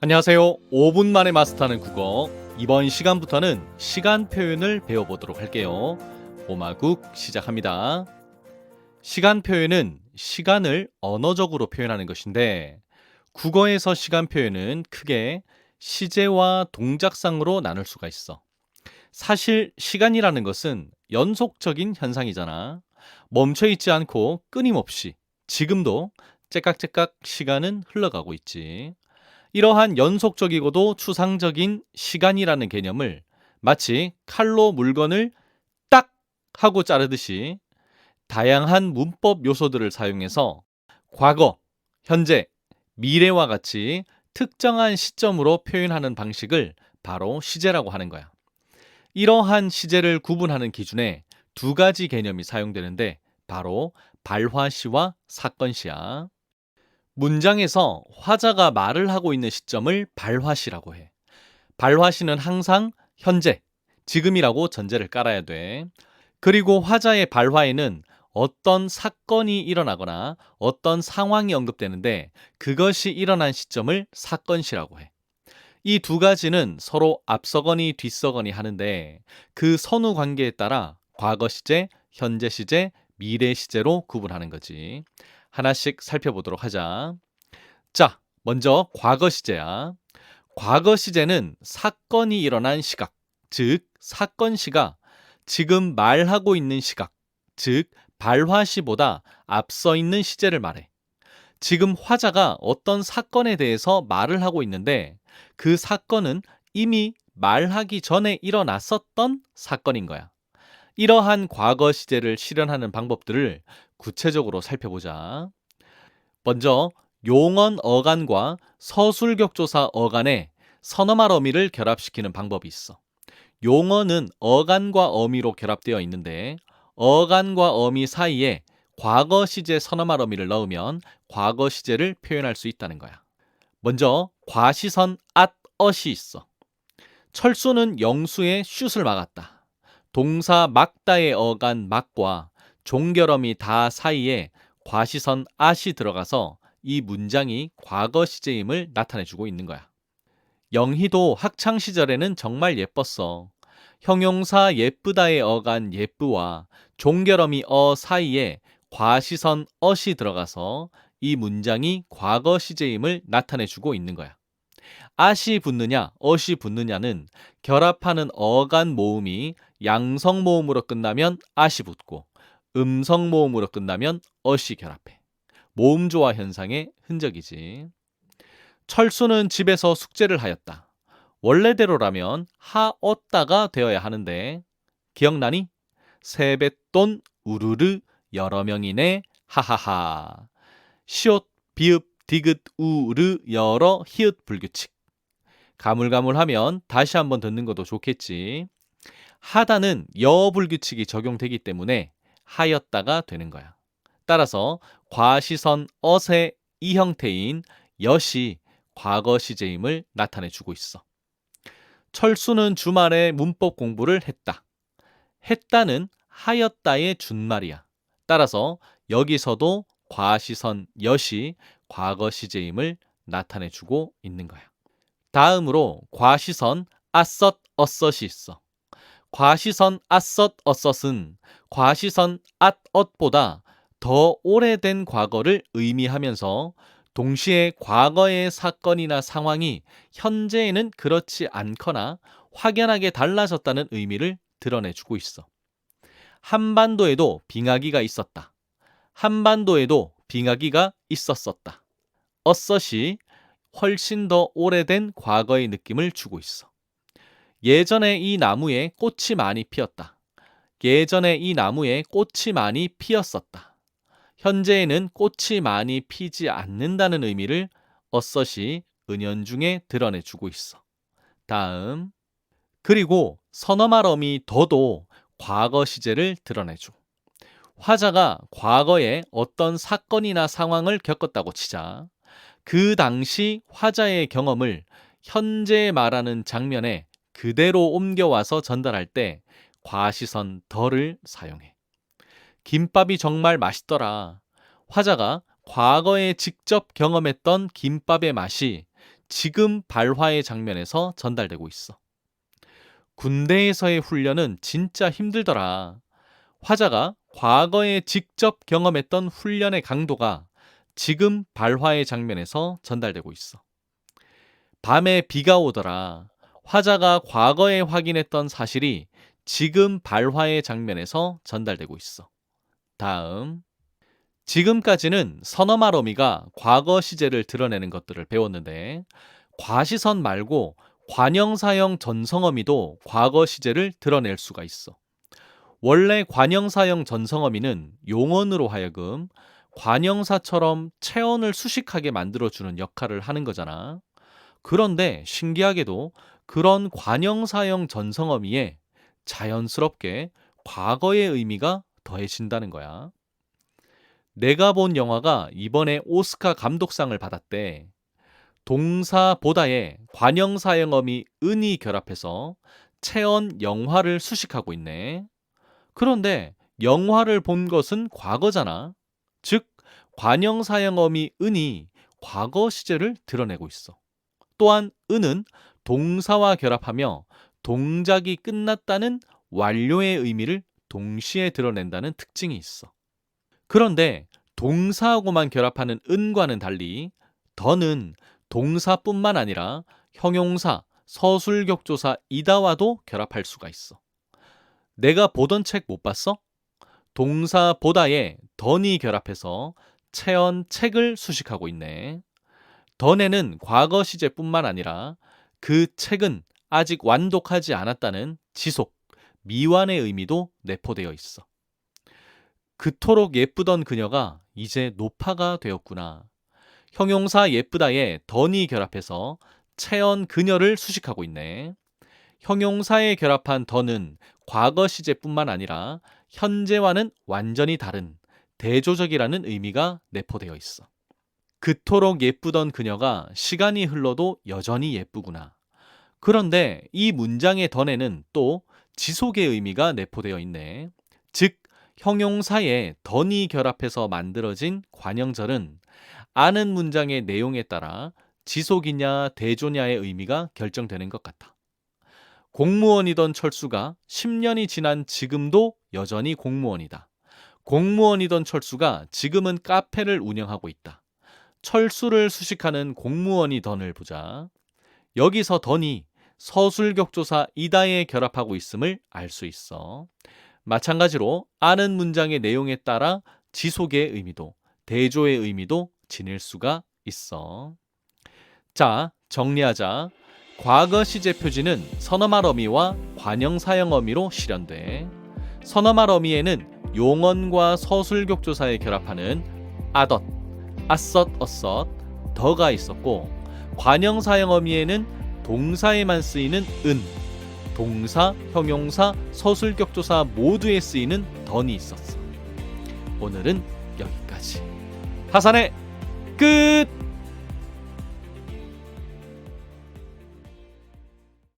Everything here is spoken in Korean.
안녕하세요. 5분 만에 마스터하는 국어. 이번 시간부터는 시간 표현을 배워보도록 할게요. 오마국 시작합니다. 시간 표현은 시간을 언어적으로 표현하는 것인데, 국어에서 시간 표현은 크게 시제와 동작상으로 나눌 수가 있어. 사실 시간이라는 것은 연속적인 현상이잖아. 멈춰있지 않고 끊임없이 지금도 째깍째깍 시간은 흘러가고 있지. 이러한 연속적이고도 추상적인 시간이라는 개념을 마치 칼로 물건을 딱 하고 자르듯이 다양한 문법 요소들을 사용해서 과거, 현재, 미래와 같이 특정한 시점으로 표현하는 방식을 바로 시제라고 하는 거야. 이러한 시제를 구분하는 기준에 두 가지 개념이 사용되는데 바로 발화시와 사건시야. 문장에서 화자가 말을 하고 있는 시점을 발화시라고 해. 발화시는 항상 현재, 지금이라고 전제를 깔아야 돼. 그리고 화자의 발화에는 어떤 사건이 일어나거나 어떤 상황이 언급되는데 그것이 일어난 시점을 사건시라고 해. 이 두 가지는 서로 앞서거니 뒤서거니 하는데 그 선후 관계에 따라 과거 시제, 현재 시제, 미래 시제로 구분하는 거지. 하나씩 살펴보도록 하자. 자, 먼저 과거 시제야. 과거 시제는 사건이 일어난 시각, 즉 사건 시가 지금 말하고 있는 시각, 즉 발화시보다 앞서 있는 시제를 말해. 지금 화자가 어떤 사건에 대해서 말을 하고 있는데 그 사건은 이미 말하기 전에 일어났었던 사건인 거야. 이러한 과거 시제를 실현하는 방법들을 구체적으로 살펴보자. 먼저 용언 어간과 서술격조사 어간의 선어말 어미를 결합시키는 방법이 있어. 용어는 어간과 어미로 결합되어 있는데 어간과 어미 사이에 과거 시제 선어말 어미를 넣으면 과거 시제를 표현할 수 있다는 거야. 먼저 과시선 앗 엇이 있어. 철수는 영수의 슛을 막았다. 동사 막다의 어간 막과 종결어미 다 사이에 과시선 앗이 들어가서 이 문장이 과거 시제임을 나타내주고 있는 거야. 영희도 학창 시절에는 정말 예뻤어. 형용사 예쁘다의 어간 예쁘와 종결어미 어 사이에 과시선 엇이 들어가서 이 문장이 과거 시제임을 나타내주고 있는 거야. 앗이 붙느냐, 엇이 붙느냐는 결합하는 어간 모음이 양성 모음으로 끝나면 앗이 붙고 음성 모음으로 끝나면 엇이 결합해. 모음 조화 현상의 흔적이지. 철수는 집에서 숙제를 하였다. 원래대로라면 하었다가 되어야 하는데 기억나니? 세뱃돈 우르르 여러 명이네 하하하. 시옷 비읍 디귿 우르 여러 히읗 불규칙. 가물가물하면 다시 한번 듣는 것도 좋겠지. 하다는 여 불규칙이 적용되기 때문에 하였다가 되는 거야. 따라서 과시선 엇의 이 형태인 엿이 과거 시제임을 나타내 주고 있어. 철수는 주말에 문법 공부를 했다. 했다는 하였다의 준말이야. 따라서 여기서도 과시선 엿이 과거 시제임을 나타내 주고 있는 거야. 다음으로 과시선 아섯 어섯이 있어. 과시선 아섯 어섯은 과시선 앗엇보다 더 오래된 과거를 의미하면서 동시에 과거의 사건이나 상황이 현재에는 그렇지 않거나 확연하게 달라졌다는 의미를 드러내주고 있어. 한반도에도 빙하기가 있었다. 한반도에도 빙하기가 있었었다. 어섯이 훨씬 더 오래된 과거의 느낌을 주고 있어. 예전에 이 나무에 꽃이 많이 피었다. 예전에 이 나무에 꽃이 많이 피었었다. 현재에는 꽃이 많이 피지 않는다는 의미를 어섯이 은연중에 드러내주고 있어. 다음. 그리고 어미 더도 과거 시제를 드러내줘. 화자가 과거에 어떤 사건이나 상황을 겪었다고 치자. 그 당시 화자의 경험을 현재 말하는 장면에 그대로 옮겨와서 전달할 때 과시선 덜을 사용해. 김밥이 정말 맛있더라. 화자가 과거에 직접 경험했던 김밥의 맛이 지금 발화의 장면에서 전달되고 있어. 군대에서의 훈련은 진짜 힘들더라. 화자가 과거에 직접 경험했던 훈련의 강도가 지금 발화의 장면에서 전달되고 있어. 밤에 비가 오더라. 화자가 과거에 확인했던 사실이 지금 발화의 장면에서 전달되고 있어. 다음. 지금까지는 선어말어미가 과거 시제를 드러내는 것들을 배웠는데 과시선 말고 관형사형 전성어미도 과거 시제를 드러낼 수가 있어. 원래 관형사형 전성어미는 용언으로 하여금 관형사처럼 체언을 수식하게 만들어주는 역할을 하는 거잖아. 그런데 신기하게도 그런 관형사형 전성어미에 자연스럽게 과거의 의미가 더해진다는 거야. 내가 본 영화가 이번에 오스카 감독상을 받았대. 동사보다의 관형사형어미 은이 결합해서 체언 영화를 수식하고 있네. 그런데 영화를 본 것은 과거잖아. 즉, 관형사형어미 은이 과거 시제를 드러내고 있어. 또한 은은 동사와 결합하며 동작이 끝났다는 완료의 의미를 동시에 드러낸다는 특징이 있어. 그런데 동사하고만 결합하는 은과는 달리 더는 동사뿐만 아니라 형용사, 서술격조사 이다와도 결합할 수가 있어. 내가 보던 책 못 봤어? 동사 보다에 던이 결합해서 체언 책을 수식하고 있네. 던에는 과거 시제뿐만 아니라 그 책은 아직 완독하지 않았다는 지속, 미완의 의미도 내포되어 있어. 그토록 예쁘던 그녀가 이제 노파가 되었구나. 형용사 예쁘다에 던이 결합해서 체언 그녀를 수식하고 있네. 형용사에 결합한 던은 과거 시제뿐만 아니라 현재와는 완전히 다른 대조적이라는 의미가 내포되어 있어. 그토록 예쁘던 그녀가 시간이 흘러도 여전히 예쁘구나. 그런데 이 문장의 던에는 또 지속의 의미가 내포되어 있네. 즉, 형용사에 던이 결합해서 만들어진 관형절은 아는 문장의 내용에 따라 지속이냐 대조냐의 의미가 결정되는 것 같아. 공무원이던 철수가 10년이 지난 지금도 여전히 공무원이다. 공무원이던 철수가 지금은 카페를 운영하고 있다. 철수를 수식하는 공무원이 던을 보자. 여기서 던이 서술격조사 이다에 결합하고 있음을 알 수 있어. 마찬가지로 아는 문장의 내용에 따라 지속의 의미도 대조의 의미도 지닐 수가 있어. 자, 정리하자. 과거 시제 표지는 선어말 어미와 관형 사형 어미로 실현돼. 선어말 어미에는 용언과 서술격조사에 결합하는 아덧, 아썹, 어썹, 더가 있었고 관형 사형 어미에는 동사에만 쓰이는 은, 동사, 형용사, 서술격조사 모두에 쓰이는 던이 있었어. 오늘은 여기까지. 하산의 끝!